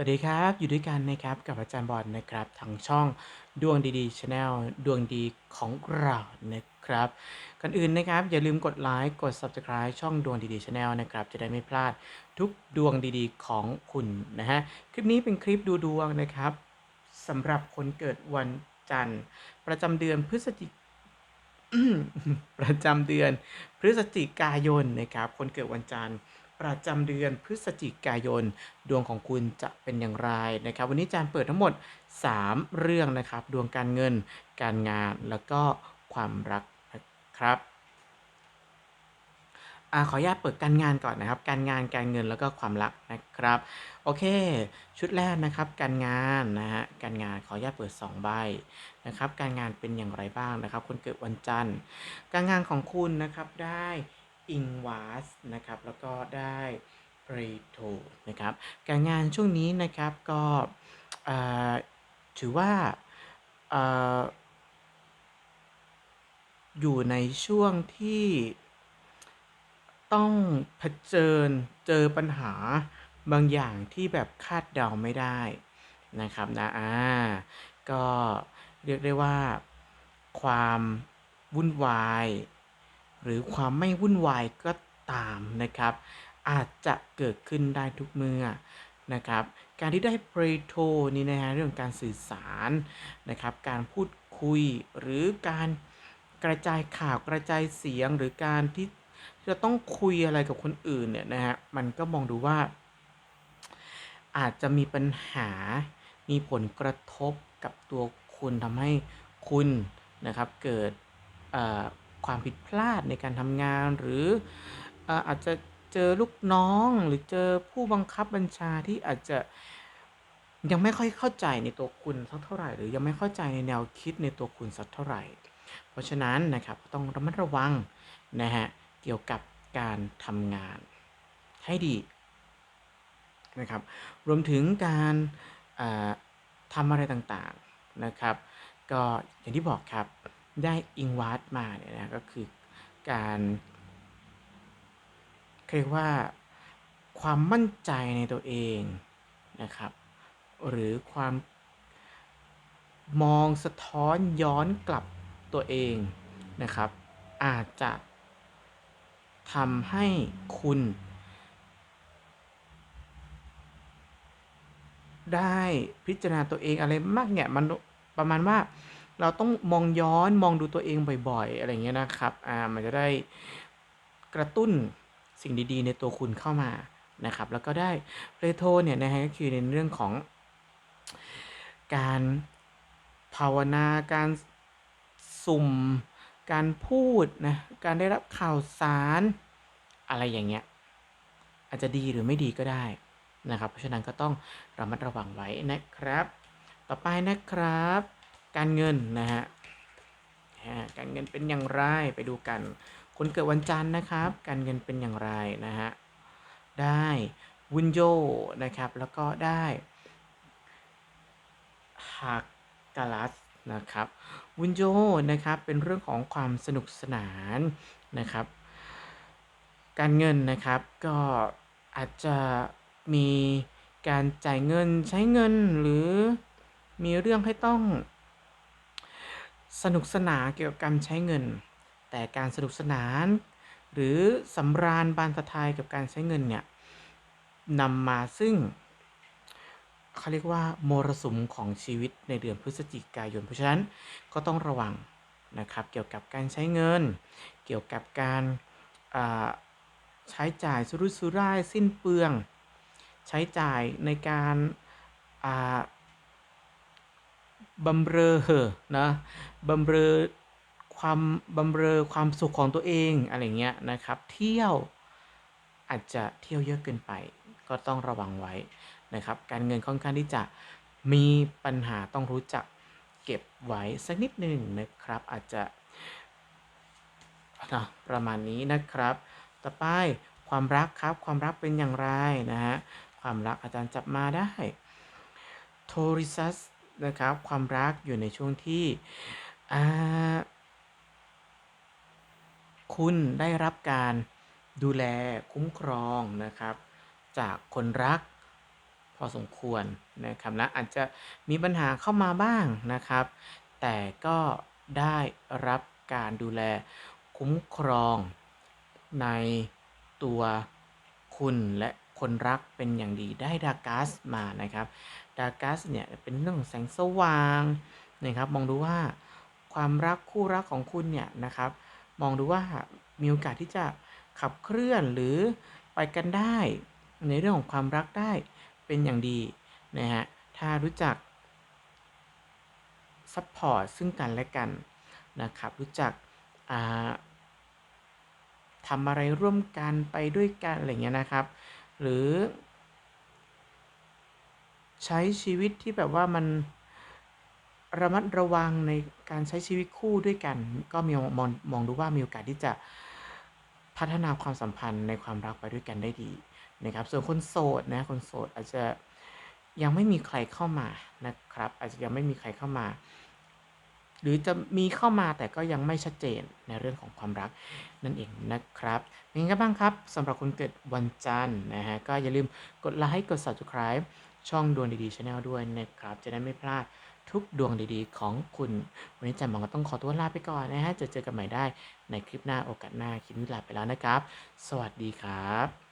สวัสดีครับ อยู่ด้วยกันนะครับกับอาจารย์บอลนะครับทางช่องดวงดีๆชาแนลดวงดีของเรานะครับก่อนอื่นนะครับ อย่าลืมกดไลค์กด Subscribe ช่องดวงดีๆชาแนลนะครับ จะได้ไม่พลาดทุกดวงดีๆของคุณนะฮะคลิปนี้เป็นคลิปดูดวงนะครับสำหรับคนเกิดวันจันทร์ ประจำเดือนพฤศจิกประจำเดือนพฤศจิกายนนะครับ คนเกิดวันจันทร์ ประจำเดือนพฤศจิกายน ดวงของคุณจะเป็นอย่างไรนะครับ วันนี้อาจารย์เปิดทั้งหมด 3 เรื่องนะครับ ดวงการเงิน การงานแล้วก็ความรักนะครับอขออนุญาตเปิดการงานก่อนนะครับ การงานการเงินแล้วก็ความรักนะครับ โอเค ชุดแรกนะครับ การงานนะฮะการงานขออนุญาตเปิด 2 ใบนะครับ การงานเป็นอย่างไรบ้างนะครับ คนเกิดวันจันทร์ การงานของคุณนะครับได้ อิงวาสนะครับแล้วก็ได้เปรโทนะครับการงานช่วงนี้นะครับก็ถือว่าอยู่ในช่วงที่ต้องเผชิญเจอปัญหาบางอย่างที่แบบคาดเดาไม่ได้นะครับนะอ่าก็เรียกได้ว่าความวุ่นวาย หรือความไม่วุ่นวายก็ตามนะครับ อาจจะเกิดขึ้นได้ทุกเมื่อนะครับ การที่ได้เปรโทนี่นะฮะเรื่องการสื่อสารนะครับ การพูดคุยหรือการกระจายข่าวกระจายเสียงหรือการที่จะต้องคุยอะไรกับคนอื่นเนี่ยนะฮะมันก็มองดูว่า อาจจะมีปัญหามีผลกระทบกับตัวคุณทำให้คุณนะครับเกิด ความผิดพลาดในการทำงาน หรืออาจจะเจอลูกน้องหรือเจอผู้บังคับบัญชาที่อาจจะยังไม่ค่อยเข้าใจในตัวคุณสักเท่าไหร่ หรือยังไม่เข้าใจในแนวคิดในตัวคุณสักเท่าไหร่ เพราะฉะนั้นนะครับต้องระมัดระวังนะฮะเกี่ยวกับการทำงานให้ดีนะครับรวมถึงการทำอะไรต่างๆนะครับ ก็อย่างที่บอกครับ ได้อิงวัดมาเนี่ยนะก็คือการเรียกว่าความมั่นใจในตัวเองนะครับ หรือความมองสะท้อนย้อนกลับตัวเองนะครับ อาจจะทำให้คุณ ได้พิจารณาตัวเองอะไรมากเนี่ยมันประมาณว่า เราต้องมองย้อนมองดูตัวเองบ่อยๆ อะไรเงี้ยนะครับ อ่า มันจะได้กระตุ้นสิ่งดีๆ ในตัวคุณเข้ามานะครับ แล้วก็ได้เรโทเนี่ยนะฮะก็คือในเรื่องของ การภาวนาการสุ่ม การพูดนะ การได้รับข่าวสารอะไรอย่างเงี้ย อาจจะดีหรือไม่ดีก็ได้นะครับ เพราะฉะนั้นก็ต้องระมัดระวังไว้นะครับ ต่อไปนะครับ การเงินนะฮะการเงินเป็นอย่างไรไปดูกัน คนเกิดวันจันทร์นะครับ การเงินเป็นอย่างไรนะฮะได้วุนโยนะครับแล้วก็ได้ฮักกาลัสนะครับวุนโยนะครับเป็นเรื่องของความสนุกสนานนะครับ การเงินนะครับก็อาจจะมีการจ่ายเงินใช้เงินหรือมีเรื่องให้ต้อง สนุกสนานเกี่ยวกับการใช้เงิน แต่การสนุกสนาน หรือสำราญบานสะทายกับการใช้เงินเนี่ยนำมาซึ่งเขาเรียกว่ามรสุมของชีวิตในเดือนพฤศจิกายน เพราะฉะนั้นก็ต้องระวังนะครับเกี่ยวกับการใช้เงิน เกี่ยวกับการใช้จ่ายสุรุ่ยสุร่ายสิ้นเปลือง ใช้จ่ายในการ บำเรอนะบำเรอความบำเรอความสุขของตัวเองอะไรเงี้ยนะครับ เที่ยวอาจจะเที่ยวเยอะเกินไป ก็ต้องระวังไว้นะครับ การเงินค่อนข้างที่จะมีปัญหาต้องรู้จักเก็บไว้สักนิดหนึ่งนะครับ อาจจะนะประมาณนี้นะครับ ต่อไปความรักครับความรักเป็นอย่างไรนะฮะความรักอาจารย์จับมาได้โทริซัส นะครับ ความรักอยู่ในช่วงที่คุณได้รับการดูแลคุ้มครองนะครับ จากคนรักพอสมควรนะครับนะอาจจะมีปัญหาเข้ามาบ้างนะครับ แต่ก็ได้รับการดูแลคุ้มครองในตัวคุณและ คนรักเป็นอย่างดีได้ดากัสมานะครับดากัสเนี่ยเป็นเรื่องแสงสว่างนะครับมองดูว่าความรักคู่รักของคุณเนี่ยนะครับมองดูว่ามีโอกาสที่จะขับเคลื่อนหรือไปกันได้ ในเรื่องของความรักได้เป็นอย่างดีนะฮะถ้ารู้จักซัพพอร์ตซึ่งกันและกันนะครับรู้จักทำอะไรร่วมกันไปด้วยกันอะไรเงี้ยนะครับ หรือ ใช้ชีวิตที่แบบว่ามันระมัดระวังในการใช้ชีวิตคู่ด้วยกัน ก็มีมองมองดูว่ามีโอกาสที่จะพัฒนาความสัมพันธ์ในความรักไปด้วยกันได้ดีนะครับ ส่วนคนโสดนะคนโสดอาจจะยังไม่มีใครเข้ามานะครับ อาจจะยังไม่มีใครเข้ามา หรือจะมีเข้ามาแต่ก็ยังไม่ชัดเจนในเรื่องของความรักนั่นเองนะครับเป็นไงบ้างครับสำหรับคนเกิดวันจันทร์นะฮะก็อย่าลืมกดไลค์กด subscribe ช่องดวงดีๆ Channel ด้วยนะครับ จะได้ไม่พลาดทุกดวงดีๆของคุณ วันนี้จันหมองก็ต้องขอตัวลาไปก่อนนะฮะจะเจอกันใหม่ได้ในคลิปหน้าโอกาสหน้าคลิปนี้ลาไปแล้วนะครับ สวัสดีครับ